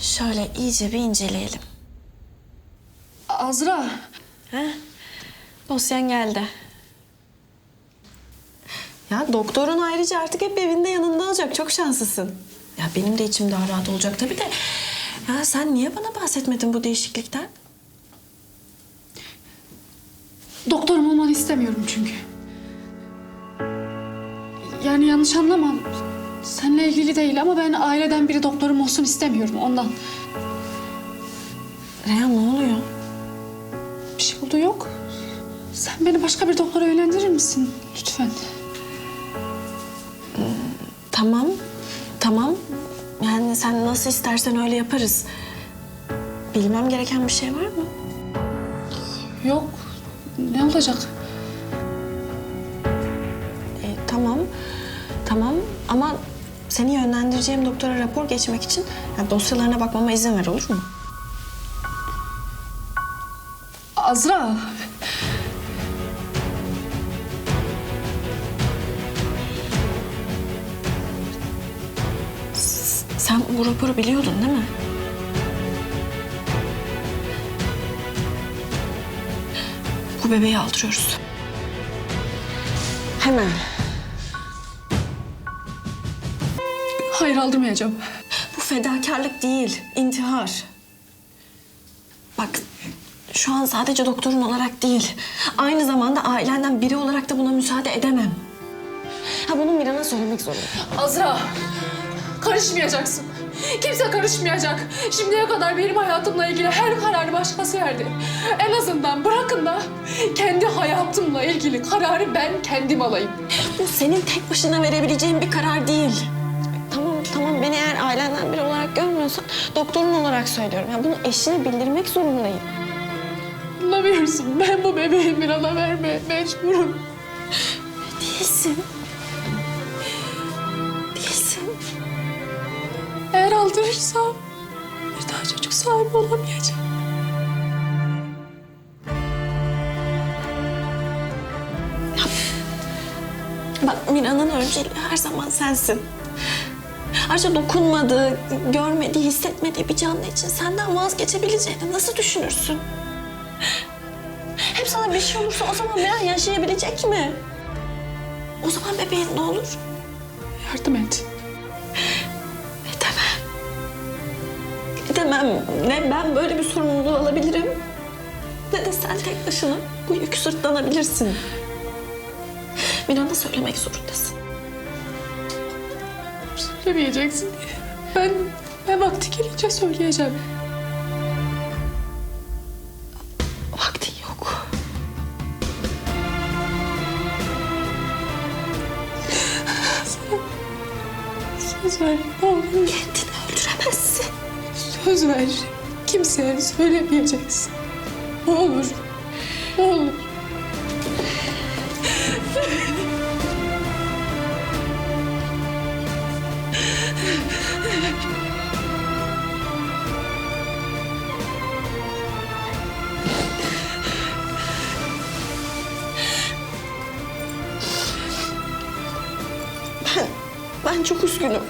Şöyle iyice bir inceleyelim. Azra. He? Dosyan geldi. Ya doktorun ayrıca artık hep evinde yanında olacak. Çok şanslısın. Ya benim de içim daha rahat olacak tabii de. Ya sen niye bana bahsetmedin bu değişiklikten? Doktorum olmanı istemiyorum çünkü. Yani yanlış anlamam. Seninle ilgili değil ama ben aileden biri doktorum olsun istemiyorum ondan. Reyhan ne oluyor? Bir şey oldu yok. Sen beni başka bir doktora yönlendirir misin? Lütfen. Tamam, tamam. Yani sen nasıl istersen öyle yaparız. Bilmem gereken bir şey var mı? Yok. Ne olacak? E, tamam, tamam ama seni yönlendireceğim doktora rapor geçmek için yani dosyalarına bakmama izin ver olur mu? Azra. Sen bu raporu biliyordun değil mi? Bu bebeği aldırıyoruz. Hemen. Hayır aldırmayacağım. Bu fedakarlık değil, intihar. Bak, şu an sadece doktorun olarak değil, aynı zamanda ailenden biri olarak da buna müsaade edemem. Ha bunu Miran'a söylemek zorundayım. Azra. Karışmayacaksın. Kimse karışmayacak. Şimdiye kadar benim hayatımla ilgili her kararı başkası verdi. En azından bırakın da kendi hayatımla ilgili kararı ben kendim alayım. Bu senin tek başına verebileceğin bir karar değil. Tamam, beni eğer ailenden biri olarak görmüyorsan doktorun olarak söylüyorum. Yani bunu eşine bildirmek zorundayım. Anlamıyorsun. Ben bu bebeği Miran'a vermeye mecburum. Değilsin. Değilsin. Eğer aldırırsam bir daha çocuk sahibi olamayacağım. Bak Mira'nın önceliği her zaman sensin. Ayrıca dokunmadığı, görmediği, hissetmediği bir canlı için senden vazgeçebileceğini nasıl düşünürsün? Hep sana bir şey olursa o zaman Mira yaşayabilecek mi? O zaman bebeğin ne olur? Yardım et. Edemem. Edemem. Ne ben böyle bir sorumluluğu alabilirim. Ne de sen tek başına bu yükü sırtlanabilirsin. Mira'na söylemek zorundasın. Söylemeyeceksin. Ben, ben vakti gelince söyleyeceğim. Vaktin yok. Söz ver. Ne olur. Kendini öldüremezsin. Söz ver. Kimseye söylemeyeceksin. Ne olur. Ne olur. Ben, ben çok üzgünüm.